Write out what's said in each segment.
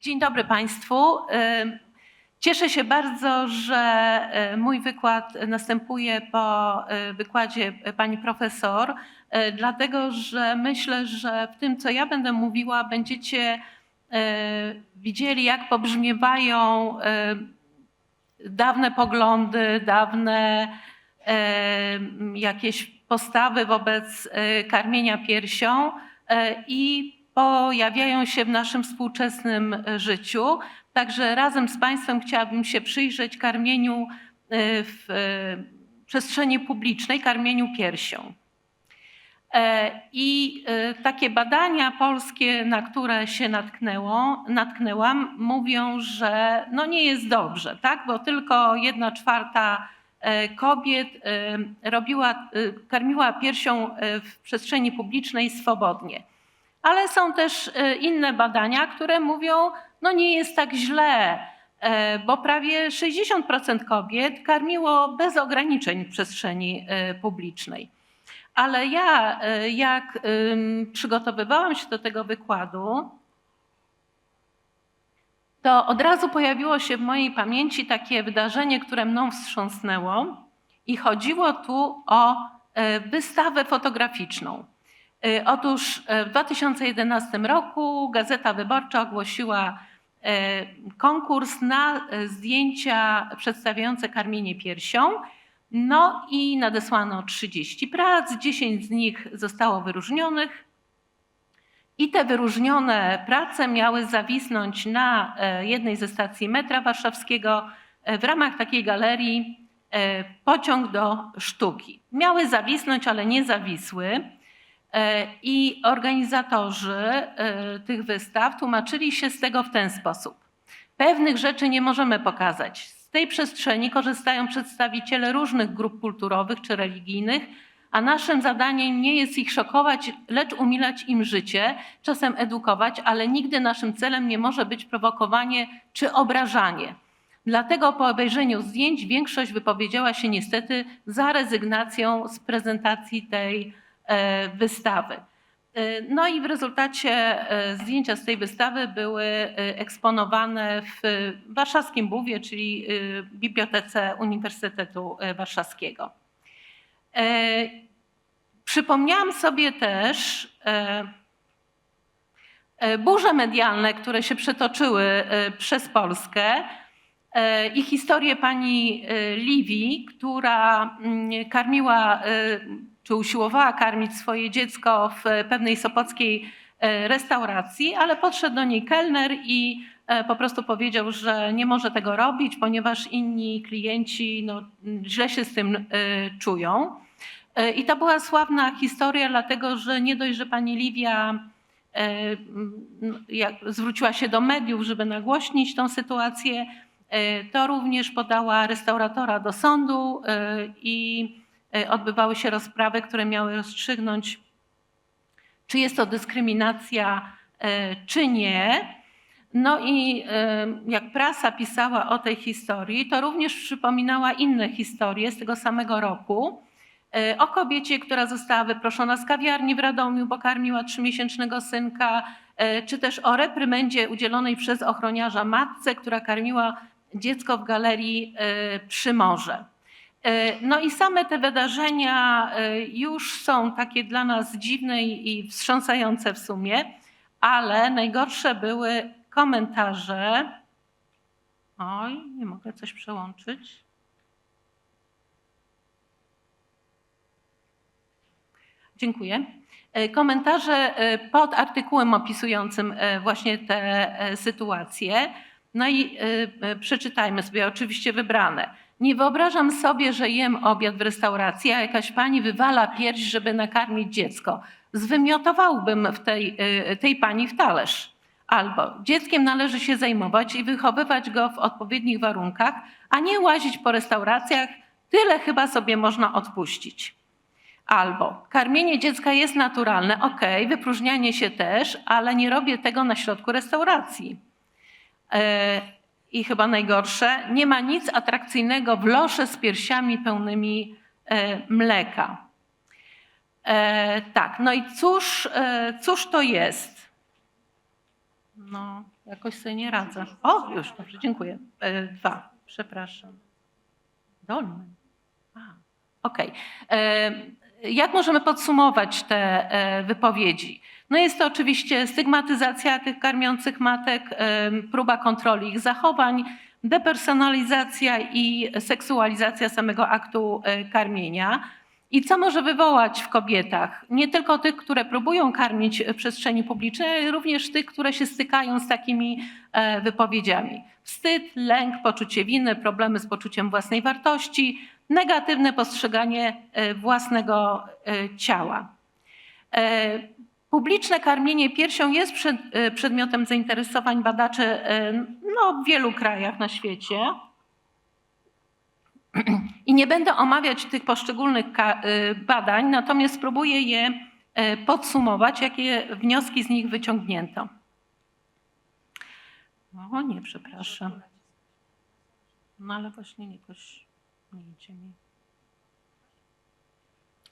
Dzień dobry Państwu. Cieszę się bardzo, że y, mój wykład następuje po y, wykładzie pani profesor, y, dlatego że myślę, że w tym, co ja będę mówiła, będziecie widzieli, jak pobrzmiewają dawne poglądy, dawne jakieś postawy wobec karmienia piersią i pojawiają się w naszym współczesnym y, życiu. Także razem z Państwem chciałabym się przyjrzeć karmieniu y, w y, przestrzeni publicznej, karmieniu piersią. E, I takie badania polskie, na które się natknęło, natknęłam, mówią, że no nie jest dobrze, tak? bo tylko jedna czwarta e, kobiet e, robiła, karmiła piersią e, w przestrzeni publicznej swobodnie. Ale są też e, inne badania, które mówią, no nie jest tak źle, e, bo prawie 60% kobiet karmiło bez ograniczeń w przestrzeni e, publicznej. Ale ja, jak przygotowywałam się do tego wykładu, to od razu pojawiło się w mojej pamięci takie wydarzenie, które mną wstrząsnęło, i chodziło tu o wystawę fotograficzną. E, Otóż e, w 2011 roku Gazeta Wyborcza ogłosiła e, konkurs na zdjęcia przedstawiające karmienie piersią. No i nadesłano 30 prac, 10 z nich zostało wyróżnionych. I te wyróżnione prace miały zawisnąć na jednej ze stacji metra warszawskiego w ramach takiej galerii pociąg do sztuki. Miały zawisnąć, ale nie zawisły. E, I organizatorzy e, tych wystaw tłumaczyli się z tego w ten sposób. Pewnych rzeczy nie możemy pokazać. Z tej przestrzeni korzystają przedstawiciele różnych grup kulturowych czy religijnych, a naszym zadaniem nie jest ich szokować, lecz umilać im życie, czasem edukować, ale nigdy naszym celem nie może być prowokowanie czy obrażanie. Dlatego po obejrzeniu zdjęć większość wypowiedziała się niestety za rezygnacją z prezentacji tej wystawy. E, No i w rezultacie e, zdjęcia z tej wystawy były e, eksponowane w warszawskim Buwie, czyli e, Bibliotece Uniwersytetu e, Warszawskiego. E, Przypomniałam sobie też e, e, burze medialne, które się przetoczyły e, przez Polskę e, i historię pani e, Liwi, która mm, karmiła e, czy usiłowała karmić swoje dziecko w pewnej sopockiej e, restauracji, ale podszedł do niej kelner i e, po prostu powiedział, że nie może tego robić, ponieważ inni klienci no, źle się z tym e, czują. E, I to była sławna historia, dlatego że nie dość, że pani e, jak zwróciła się do mediów, żeby nagłośnić tą sytuację, e, to również podała restauratora do sądu e, i e, odbywały się rozprawy, które miały rozstrzygnąć, czy jest to dyskryminacja, e, czy nie. No i e, jak prasa pisała o tej historii, to również przypominała inne historie z tego samego roku e, o kobiecie, która została wyproszona z kawiarni w Radomiu, bo karmiła trzymiesięcznego synka, e, czy też o reprymendzie udzielonej przez ochroniarza matce, która karmiła dziecko w galerii e, przy morze. E, No i same te wydarzenia e, już są takie dla nas dziwne i wstrząsające w sumie, ale najgorsze były komentarze. Oj, nie mogę coś przełączyć. Dziękuję. E, Komentarze pod artykułem opisującym właśnie te sytuacje. No i przeczytajmy sobie, oczywiście wybrane. Nie wyobrażam sobie, że jem obiad w restauracji, a jakaś pani wywala pierś, żeby nakarmić dziecko. Zwymiotowałbym w tej, e, tej pani w talerz. Albo dzieckiem należy się zajmować i wychowywać go w odpowiednich warunkach, a nie łazić po restauracjach. Tyle chyba sobie można odpuścić. Albo karmienie dziecka jest naturalne, ok, wypróżnianie się też, ale nie robię tego na środku restauracji. I chyba najgorsze, nie ma nic atrakcyjnego w losze z piersiami pełnymi e, mleka. E, tak, no i cóż, e, cóż to jest? No, jakoś sobie nie radzę. O, już, dobrze, dziękuję. E, Dwa, przepraszam. Dolny. Okej. E, Jak możemy podsumować te e, wypowiedzi? No jest to oczywiście stygmatyzacja tych karmiących matek, e, próba kontroli ich zachowań, depersonalizacja i seksualizacja samego aktu e, karmienia. I co może wywołać w kobietach? Nie tylko tych, które próbują karmić przestrzeni publicznej, ale również tych, które się stykają z takimi e, wypowiedziami. Wstyd, lęk, poczucie winy, problemy z poczuciem własnej wartości, negatywne postrzeganie e, własnego e, ciała. Publiczne karmienie piersią jest przed, przedmiotem zainteresowań badaczy no, w wielu krajach na świecie. I nie będę omawiać tych poszczególnych y, badań, natomiast spróbuję je y, podsumować, jakie wnioski z nich wyciągnięto. O nie, przepraszam. No ale właśnie jakoś nie idzie mi.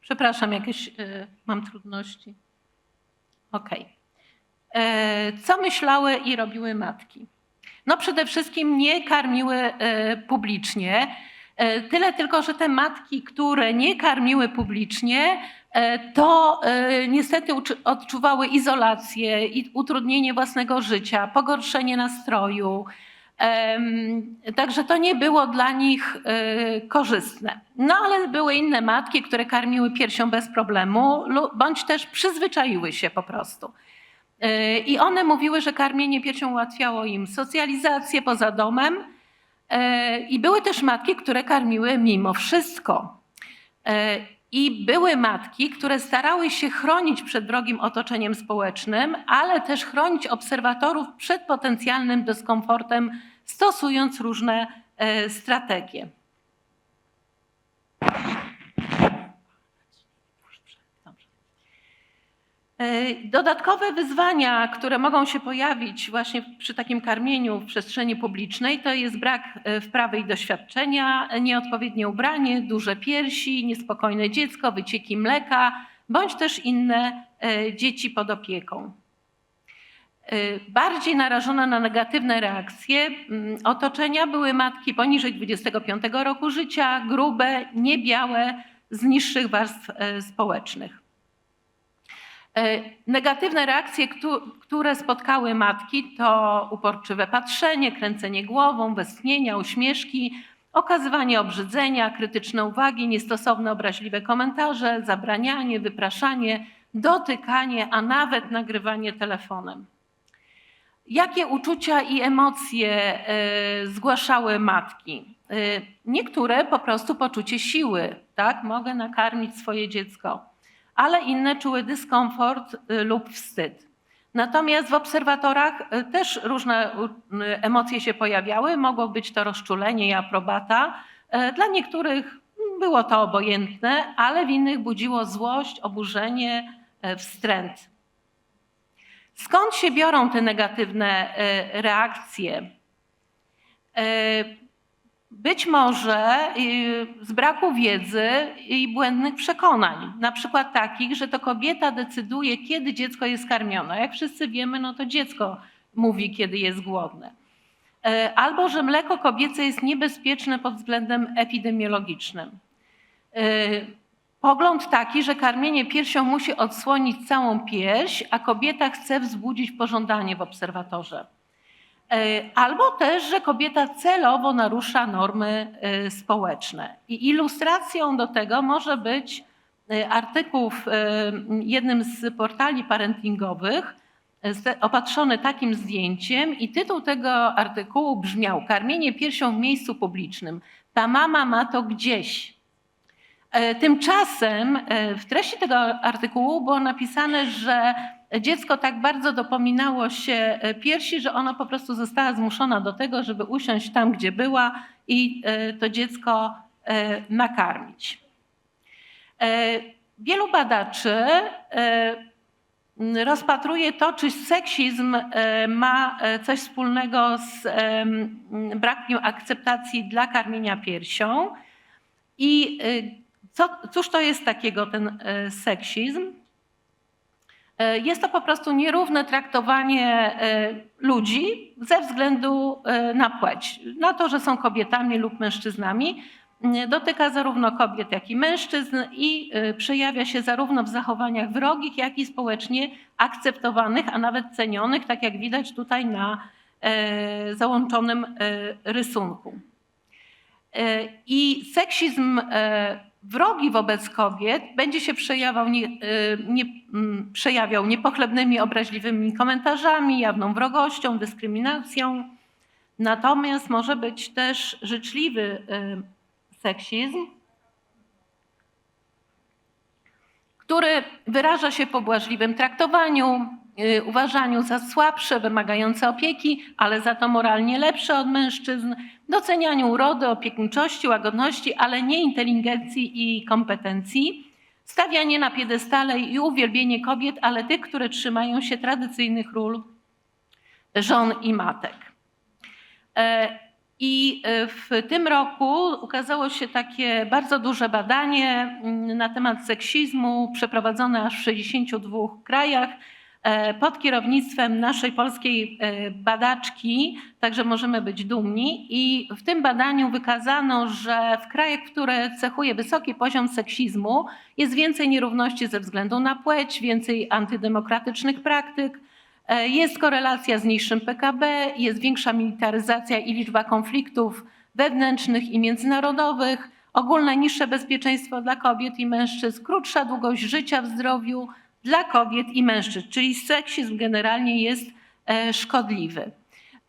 Przepraszam, jakieś y, mam trudności. Okej. E, Co myślały i robiły matki? No przede wszystkim nie karmiły publicznie. E, Tyle tylko, że te matki, które nie karmiły publicznie, e, to e, niestety odczuwały izolację i utrudnienie własnego życia, pogorszenie nastroju. Także to nie było dla nich korzystne. No ale były inne matki, które karmiły piersią bez problemu, bądź też przyzwyczaiły się po prostu. I one mówiły, że karmienie piersią ułatwiało im socjalizację poza domem. E, I były też matki, które karmiły mimo wszystko. E, I były matki, które starały się chronić przed wrogim otoczeniem społecznym, ale też chronić obserwatorów przed potencjalnym dyskomfortem, stosując różne e, strategie. Dobrze. E, Dodatkowe wyzwania, które mogą się pojawić właśnie przy takim karmieniu w przestrzeni publicznej, to jest brak e, wprawy i doświadczenia, nieodpowiednie ubranie, duże piersi, niespokojne dziecko, wycieki mleka, bądź też inne e, dzieci pod opieką. E, Bardziej narażone na negatywne reakcje mm, otoczenia były matki poniżej 25 roku życia, grube, niebiałe, z niższych warstw e, społecznych. E, Negatywne reakcje, któ- które spotkały matki, to uporczywe patrzenie, kręcenie głową, westchnienia, uśmieszki, okazywanie obrzydzenia, krytyczne uwagi, niestosowne obraźliwe komentarze, zabranianie, wypraszanie, dotykanie, a nawet nagrywanie telefonem. Jakie uczucia i emocje e, zgłaszały matki? E, Niektóre po prostu poczucie siły, tak? Mogę nakarmić swoje dziecko ale inne czuły dyskomfort y, lub wstyd. Natomiast w obserwatorach y, też różne y, emocje się pojawiały. Mogło być to rozczulenie i aprobata. Dla niektórych było to obojętne, ale w innych budziło złość, oburzenie, wstręt. Skąd się biorą te negatywne reakcje? Być może y, z braku wiedzy i błędnych przekonań, na przykład takich, że to kobieta decyduje, kiedy dziecko jest karmione. Jak wszyscy wiemy, no to dziecko mówi, kiedy jest głodne. E, Albo, że mleko kobiece jest niebezpieczne pod względem epidemiologicznym. E, Pogląd taki, że karmienie piersią musi odsłonić całą pierś, a kobieta chce wzbudzić pożądanie w obserwatorze. E, Albo też, że kobieta celowo narusza normy e, społeczne. I ilustracją do tego może być e, artykuł w jednym z portali parentingowych, opatrzony takim zdjęciem i tytuł tego artykułu brzmiał Karmienie piersią w miejscu publicznym. Ta mama ma to gdzieś. Tymczasem w treści tego artykułu było napisane, że dziecko tak bardzo dopominało się e, piersi, że ona po prostu została zmuszona do tego, żeby usiąść tam, gdzie była i e, to dziecko e, nakarmić. Wielu badaczy rozpatruje to, czy seksizm ma coś wspólnego z brakiem akceptacji dla karmienia piersią. I co, cóż to jest takiego ten seksizm? E, Jest to po prostu nierówne traktowanie e, ludzi ze względu e, na płeć. Na to, że są kobietami lub mężczyznami. Dotyka zarówno kobiet, jak i mężczyzn i przejawia się zarówno w zachowaniach wrogich, jak i społecznie akceptowanych, a nawet cenionych, tak jak widać tutaj na załączonym rysunku. I seksizm wrogi wobec kobiet będzie się przejawiał, nie, e, nie, mm, przejawiał niepochlebnymi, obraźliwymi komentarzami, jawną wrogością, dyskryminacją. Natomiast może być też życzliwy e, seksizm, który wyraża się w pobłażliwym traktowaniu, y, uważaniu za słabsze, wymagające opieki, ale za to moralnie lepsze od mężczyzn, docenianiu urody, opiekuńczości, łagodności, ale nie inteligencji i kompetencji, stawianie na piedestale i uwielbienie kobiet, ale tych, które trzymają się tradycyjnych ról żon i matek. E, I e, w tym roku ukazało się takie bardzo duże badanie mm, na temat seksizmu, przeprowadzone aż w 62 krajach pod kierownictwem naszej polskiej e, badaczki, także możemy być dumni. I w tym badaniu wykazano, że w krajach, które cechuje wysoki poziom seksizmu, jest więcej nierówności ze względu na płeć, więcej antydemokratycznych praktyk, E, Jest korelacja z niższym PKB, jest większa militaryzacja i liczba konfliktów wewnętrznych i międzynarodowych, ogólne niższe bezpieczeństwo dla kobiet i mężczyzn, krótsza długość życia w zdrowiu dla kobiet i mężczyzn, czyli seksizm generalnie jest e, szkodliwy.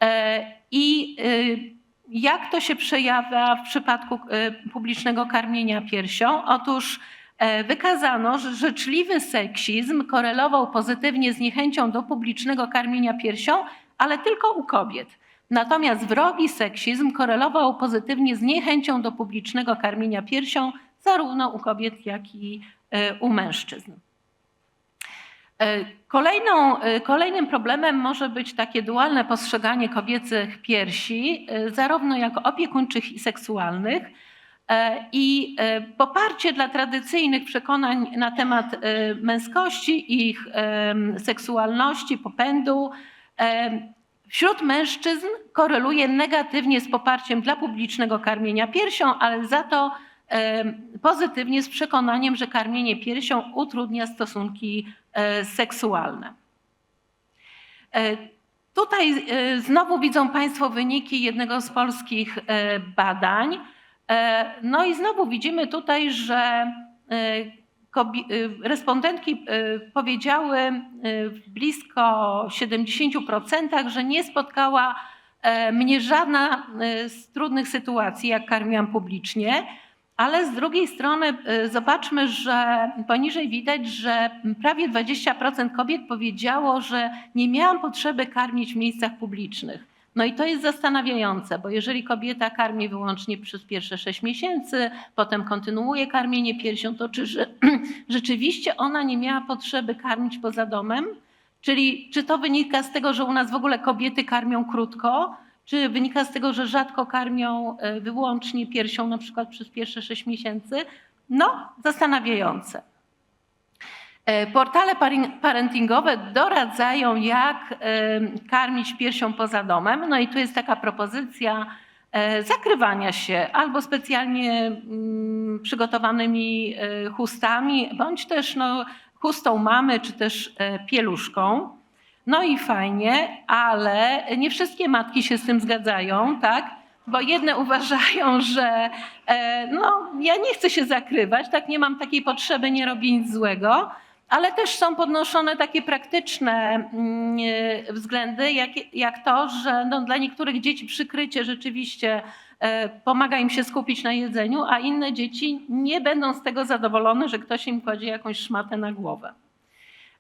E, I y, jak to się przejawia w przypadku e, publicznego karmienia piersią? Otóż E, wykazano, że życzliwy seksizm korelował pozytywnie z niechęcią do publicznego karmienia piersią, ale tylko u kobiet. Natomiast wrogi seksizm korelował pozytywnie z niechęcią do publicznego karmienia piersią zarówno u kobiet, jak i e, u mężczyzn. E, Kolejną, e, kolejnym problemem może być takie dualne postrzeganie kobiecych piersi, e, zarówno jako opiekuńczych i seksualnych, I poparcie dla tradycyjnych przekonań na temat męskości, ich seksualności, popędu. Wśród mężczyzn koreluje negatywnie z poparciem dla publicznego karmienia piersią, ale za to pozytywnie z przekonaniem, że karmienie piersią utrudnia stosunki seksualne. E, Tutaj e, znowu widzą Państwo wyniki jednego z polskich e, badań. E, No i znowu widzimy tutaj, że e, e, respondentki e, powiedziały e, w blisko 70%, że nie spotkała e, mnie żadna e, z trudnych sytuacji, jak karmiłam publicznie. Ale z drugiej strony e, zobaczmy, że poniżej widać, że prawie 20% kobiet powiedziało, że nie miałam potrzeby karmić w miejscach publicznych. No i to jest zastanawiające, bo jeżeli kobieta karmi wyłącznie przez pierwsze 6 miesięcy, potem kontynuuje karmienie piersią, to czy że, rzeczywiście ona nie miała potrzeby karmić poza domem? Czyli czy to wynika z tego, że u nas w ogóle kobiety karmią krótko, czy wynika z tego, że rzadko karmią e, wyłącznie piersią na przykład przez pierwsze 6 miesięcy? No, zastanawiające. E, Portale parentingowe doradzają, jak em, karmić piersią poza domem. No i tu jest taka propozycja e, zakrywania się albo specjalnie mm, przygotowanymi e, chustami, bądź też no, chustą mamy, czy też e, pieluszką. No i fajnie, ale nie wszystkie matki się z tym zgadzają, tak? Bo jedne uważają, że e, no, ja nie chcę się zakrywać, tak nie mam takiej potrzeby, nie robię nic złego. Ale też są podnoszone takie praktyczne mm, e, względy, jak, jak to, że no, dla niektórych dzieci przykrycie rzeczywiście e, pomaga im się skupić na jedzeniu, a inne dzieci nie będą z tego zadowolone, że ktoś im kładzie jakąś szmatę na głowę.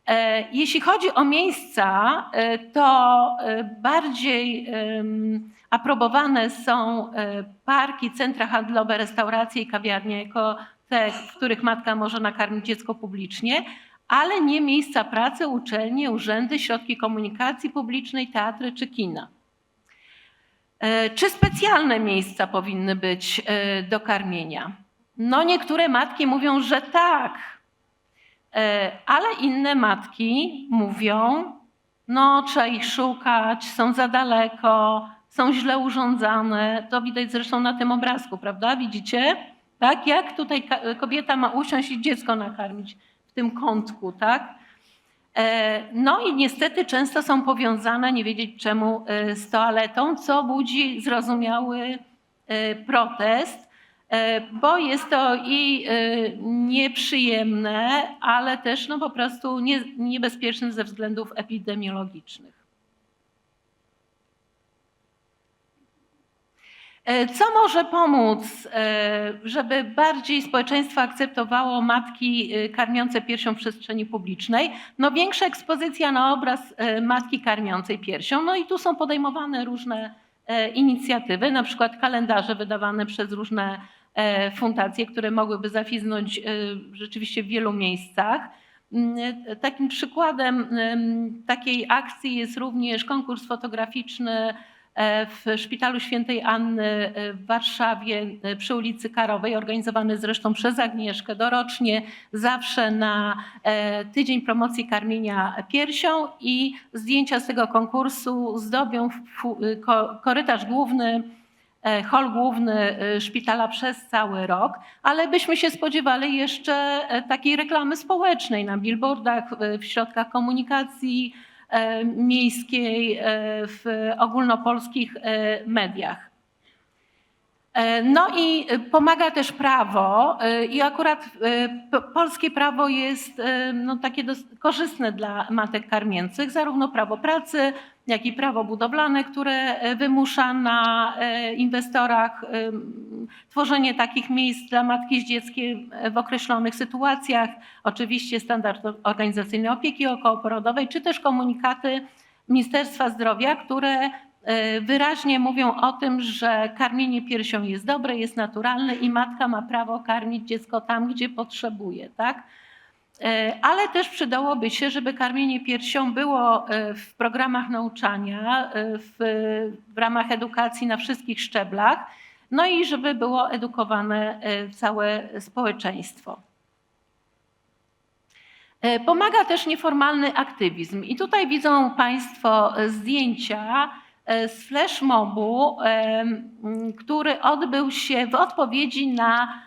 E, Jeśli chodzi o miejsca, e, to e, bardziej aprobowane są parki, centra handlowe, restauracje i kawiarnie jako te, w których matka może nakarmić dziecko publicznie, ale nie miejsca pracy, uczelnie, urzędy, środki komunikacji publicznej, teatry czy kina. Czy specjalne miejsca powinny być do karmienia? No niektóre matki mówią, że tak. E, Ale inne matki mówią, no trzeba ich szukać, są za daleko, są źle urządzane. To widać zresztą na tym obrazku, prawda? Widzicie? Tak? Jak tutaj kobieta ma usiąść i dziecko nakarmić w tym kątku, tak? E, No i niestety często są powiązane, nie wiedzieć czemu, e, z toaletą, co budzi zrozumiały protest, bo jest to i e, nieprzyjemne, ale też no po prostu nie, niebezpieczne ze względów epidemiologicznych. E, Co może pomóc, e, żeby bardziej społeczeństwo akceptowało matki e, karmiące piersią w przestrzeni publicznej? No większa ekspozycja na obraz e, matki karmiącej piersią. No i tu są podejmowane różne e, inicjatywy, na przykład kalendarze wydawane przez różne e, fundacje, które mogłyby zafiznąć e, rzeczywiście w wielu miejscach. Mm, e, Takim przykładem em, takiej akcji jest również konkurs fotograficzny e, w Szpitalu Świętej Anny e, w Warszawie e, przy ulicy Karowej, organizowany zresztą przez Agnieszkę dorocznie, zawsze na e, tydzień promocji karmienia piersią i zdjęcia z tego konkursu zdobią korytarz główny, e, hol główny e, szpitala przez cały rok, ale byśmy się spodziewali jeszcze e, takiej reklamy społecznej na billboardach, e, w środkach komunikacji, e, miejskiej, e, w ogólnopolskich e, mediach. E, No i e, pomaga też prawo e, i akurat e, polskie prawo jest e, no, takie korzystne dla matek karmiących, zarówno prawo pracy, jak i prawo budowlane, które e, wymusza na e, inwestorach em, tworzenie takich miejsc dla matki z dzieckiem e, w określonych sytuacjach, oczywiście standard organizacyjny opieki okołoporodowej, czy też komunikaty Ministerstwa Zdrowia, które e, wyraźnie mówią o tym, że karmienie piersią jest dobre, jest naturalne i matka ma prawo karmić dziecko tam, gdzie potrzebuje, tak? E, Ale też przydałoby się, żeby karmienie piersią było e, w programach nauczania, e, w, w ramach edukacji na wszystkich szczeblach, no i żeby było edukowane całe społeczeństwo. Pomaga też nieformalny aktywizm. I tutaj widzą Państwo zdjęcia z flashmobu, który odbył się w odpowiedzi na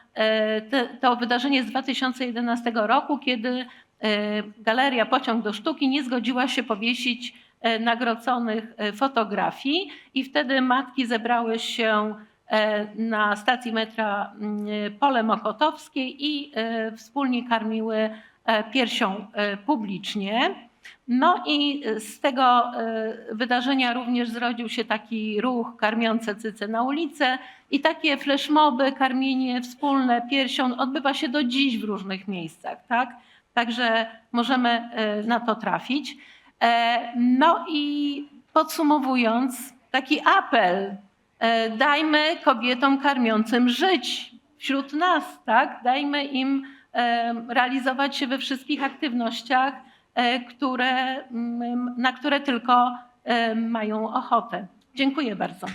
to wydarzenie z 2011 roku, kiedy e, Galeria Pociąg do Sztuki nie zgodziła się powiesić e, nagroconych e, fotografii i wtedy matki zebrały się e, na stacji metra m, Pole Mokotowskie i e, wspólnie karmiły e, piersią e, publicznie. No i z tego e, wydarzenia również zrodził się taki ruch karmiące cyce na ulicę i takie flashmoby, karmienie wspólne piersią odbywa się do dziś w różnych miejscach, tak? Także możemy e, na to trafić. E, No i podsumowując, taki apel, e, dajmy kobietom karmiącym żyć wśród nas, tak? Dajmy im e, realizować się we wszystkich aktywnościach, które, mm, na które tylko e, mają ochotę. Dziękuję bardzo.